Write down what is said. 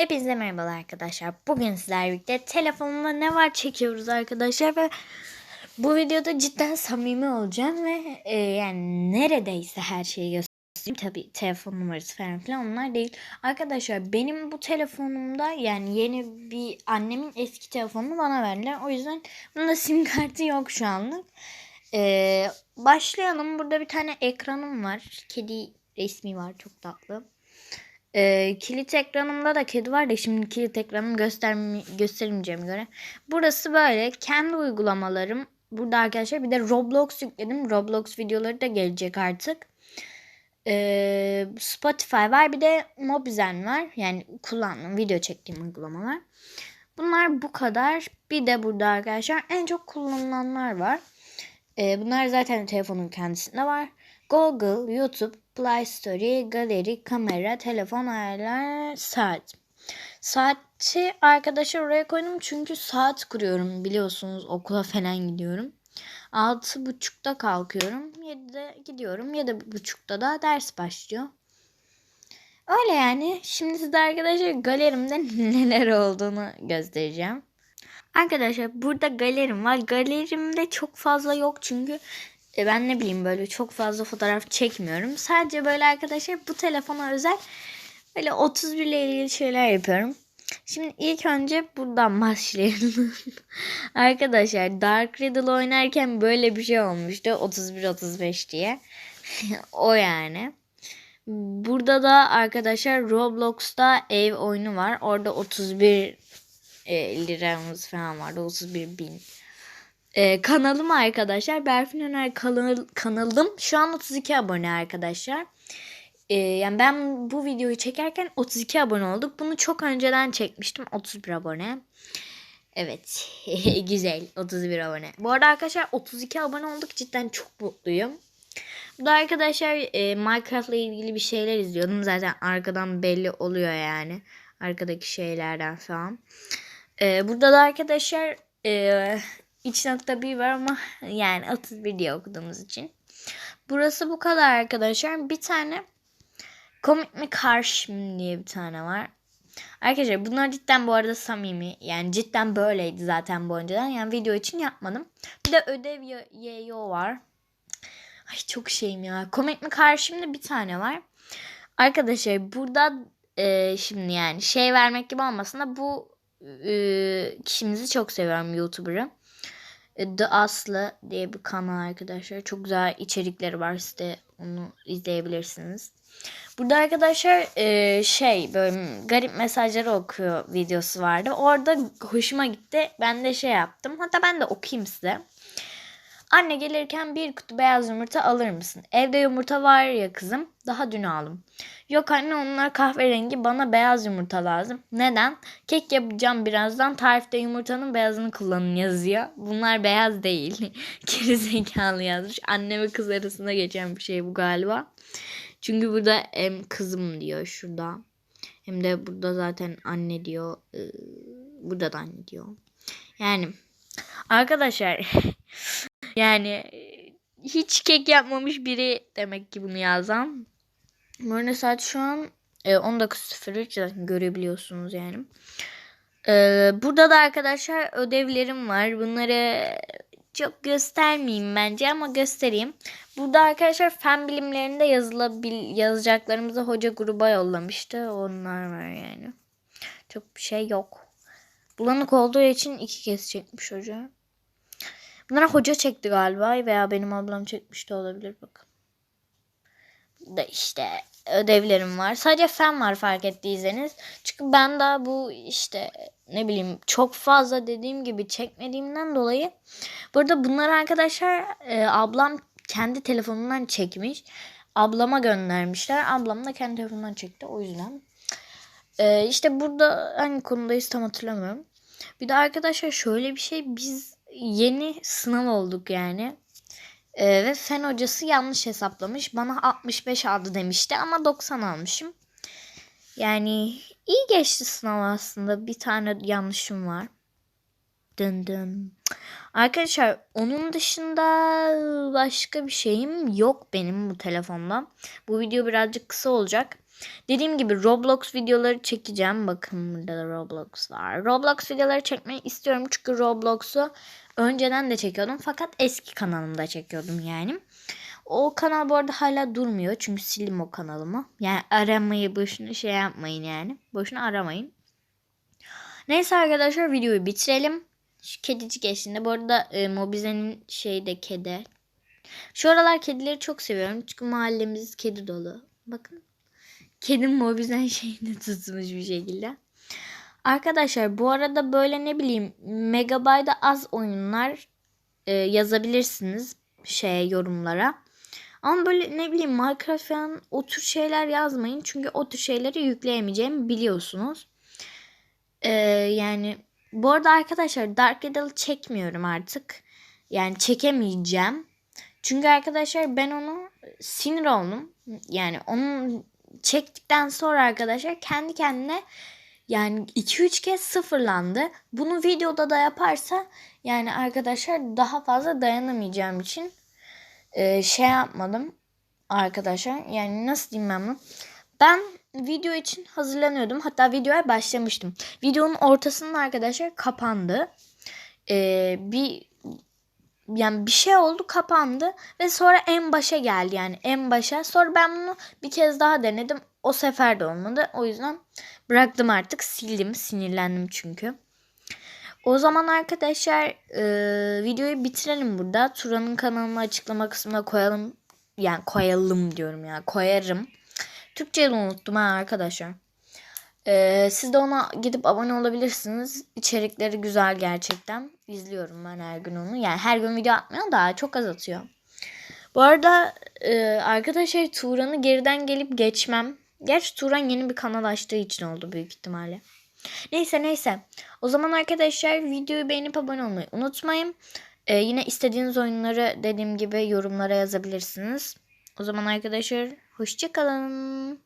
Hepinize merhabalar arkadaşlar. Bugün sizlerle birlikte telefonumda ne var çekiyoruz arkadaşlar ve bu videoda cidden samimi olacağım ve e, yani neredeyse her şeyi göstereyim. Tabii telefon numarası falan filan onlar değil. Arkadaşlar benim bu telefonumda yani yeni bir annemin eski telefonunu bana verdiler. O yüzden bunda sim kartı yok şu anlık. E, başlayalım. Burada bir tane ekranım var. Kedi resmi var çok tatlı. Ee, kilit ekranımda da kedi var da şimdi kilit ekranımı gösterme, göstermeyeceğim göre. Burası böyle kendi uygulamalarım. Burada arkadaşlar bir de Roblox yükledim. Roblox videoları da gelecek artık. Ee, Spotify var bir de Mobizen var. Yani kullandığım video çektiğim uygulamalar. Bunlar bu kadar. Bir de burada arkadaşlar en çok kullanılanlar var. Ee, bunlar zaten telefonun kendisinde var. Google, YouTube, Play Store, galeri, kamera, telefon ayarlar, saat. Saati arkadaşlar oraya koydum çünkü saat kuruyorum biliyorsunuz okula falan gidiyorum. Altı buçukta kalkıyorum. 7'de gidiyorum. Yedi buçukta da ders başlıyor. Öyle yani. Şimdi size arkadaşlar galerimde neler olduğunu göstereceğim. Arkadaşlar burada galerim var. Galerimde çok fazla yok çünkü e, ben ne bileyim böyle çok fazla fotoğraf çekmiyorum. Sadece böyle arkadaşlar bu telefona özel böyle 31 ile ilgili şeyler yapıyorum. Şimdi ilk önce buradan başlayalım. arkadaşlar Dark Riddle oynarken böyle bir şey olmuştu. 31-35 diye. o yani. Burada da arkadaşlar Roblox'ta ev oyunu var. Orada 31 e, liramız falan vardı. 31 bin. Ee, kanalım arkadaşlar. Berfin Öner kanal, kanalım. Şu an 32 abone arkadaşlar. Ee, yani ben bu videoyu çekerken 32 abone olduk. Bunu çok önceden çekmiştim. 31 abone. Evet. Güzel. 31 abone. Bu arada arkadaşlar 32 abone olduk. Cidden çok mutluyum. Bu da arkadaşlar e, Minecraft'la ilgili bir şeyler izliyordum. Zaten arkadan belli oluyor yani. Arkadaki şeylerden falan. Ee, burada da arkadaşlar e, 3.1 var ama yani 31 diye okuduğumuz için. Burası bu kadar arkadaşlar. Bir tane komik mi karşım diye bir tane var. Arkadaşlar bunlar cidden bu arada samimi. Yani cidden böyleydi zaten bu önceden. Yani video için yapmadım. Bir de ödev yeyo var. Ay çok şeyim ya. Komik mi karşımda bir tane var. Arkadaşlar burada e, şimdi yani şey vermek gibi olmasın da bu e, kişimizi çok seviyorum YouTuber'ı. E, The Aslı diye bir kanal arkadaşlar. Çok güzel içerikleri var size onu izleyebilirsiniz. Burada arkadaşlar e, şey böyle garip mesajları okuyor videosu vardı. Orada hoşuma gitti. Ben de şey yaptım. Hatta ben de okuyayım size. Anne gelirken bir kutu beyaz yumurta alır mısın? Evde yumurta var ya kızım. Daha dün aldım. Yok anne onlar kahverengi bana beyaz yumurta lazım. Neden? Kek yapacağım birazdan. Tarifte yumurtanın beyazını kullanın yazıyor. Bunlar beyaz değil. Gerizekalı yazmış. Anne ve kız arasında geçen bir şey bu galiba. Çünkü burada hem kızım diyor şurada. Hem de burada zaten anne diyor. Burada da anne diyor. Yani arkadaşlar yani hiç kek yapmamış biri demek ki bunu yazan. Arada saat şu an e, 19.03 zaten görebiliyorsunuz yani. E, burada da arkadaşlar ödevlerim var. Bunları çok göstermeyeyim bence ama göstereyim. Burada arkadaşlar fen bilimlerinde yazılabil yazacaklarımızı hoca gruba yollamıştı. Onlar var yani. Çok bir şey yok. Bulanık olduğu için iki kez çekmiş hoca. Bunlara hoca çekti galiba veya benim ablam çekmiş de olabilir bakın. Da işte ödevlerim var. Sadece fen var fark ettiyseniz. Çünkü ben daha bu işte ne bileyim çok fazla dediğim gibi çekmediğimden dolayı. Burada bunlar arkadaşlar e, ablam kendi telefonundan çekmiş. Ablama göndermişler. Ablam da kendi telefonundan çekti o yüzden. E, işte burada hangi konudayız tam hatırlamıyorum. Bir de arkadaşlar şöyle bir şey biz yeni sınav olduk yani. Ee, ve fen hocası yanlış hesaplamış. Bana 65 aldı demişti ama 90 almışım. Yani iyi geçti sınav aslında. Bir tane yanlışım var. Dın dın. Arkadaşlar onun dışında başka bir şeyim yok benim bu telefonda. Bu video birazcık kısa olacak. Dediğim gibi Roblox videoları çekeceğim. Bakın burada da Roblox var. Roblox videoları çekmeyi istiyorum çünkü Roblox'u önceden de çekiyordum fakat eski kanalımda çekiyordum yani. O kanal bu arada hala durmuyor çünkü sildim o kanalımı. Yani aramayı boşuna şey yapmayın yani. Boşuna aramayın. Neyse arkadaşlar videoyu bitirelim. Şu kedicik eşliğinde. Bu arada e, Mobize'nin şeyde kedi. Şu aralar kedileri çok seviyorum. Çünkü mahallemiz kedi dolu. Bakın. Kedim Mobizen şeyini tutmuş bir şekilde. Arkadaşlar bu arada böyle ne bileyim megabayda az oyunlar e, yazabilirsiniz şeye yorumlara. Ama böyle ne bileyim Minecraft falan o tür şeyler yazmayın. Çünkü o tür şeyleri yükleyemeyeceğimi biliyorsunuz. Ee, yani bu arada arkadaşlar Dark Riddle çekmiyorum artık. Yani çekemeyeceğim. Çünkü arkadaşlar ben onu sinir oldum. Yani onu çektikten sonra arkadaşlar kendi kendine yani 2-3 kez sıfırlandı. Bunu videoda da yaparsa yani arkadaşlar daha fazla dayanamayacağım için e, şey yapmadım arkadaşlar. Yani nasıl diyeyim ben bunu? Ben video için hazırlanıyordum. Hatta videoya başlamıştım. Videonun ortasında arkadaşlar kapandı. Ee, bir yani bir şey oldu kapandı ve sonra en başa geldi yani en başa. Sonra ben bunu bir kez daha denedim. O sefer de olmadı. O yüzden bıraktım artık sildim. Sinirlendim çünkü. O zaman arkadaşlar e, videoyu bitirelim burada. Turan'ın kanalını açıklama kısmına koyalım. Yani koyalım diyorum ya. Koyarım. Türkçeyi de unuttum ha arkadaşlar. Ee, siz de ona gidip abone olabilirsiniz. İçerikleri güzel gerçekten. İzliyorum ben her gün onu. Yani her gün video atmıyor da çok az atıyor. Bu arada e, arkadaşlar Turan'ı geriden gelip geçmem. Gerçi Turan yeni bir kanal açtığı için oldu büyük ihtimalle. Neyse neyse. O zaman arkadaşlar videoyu beğenip abone olmayı unutmayın. Ee, yine istediğiniz oyunları dediğim gibi yorumlara yazabilirsiniz. O zaman arkadaşlar hoşçakalın.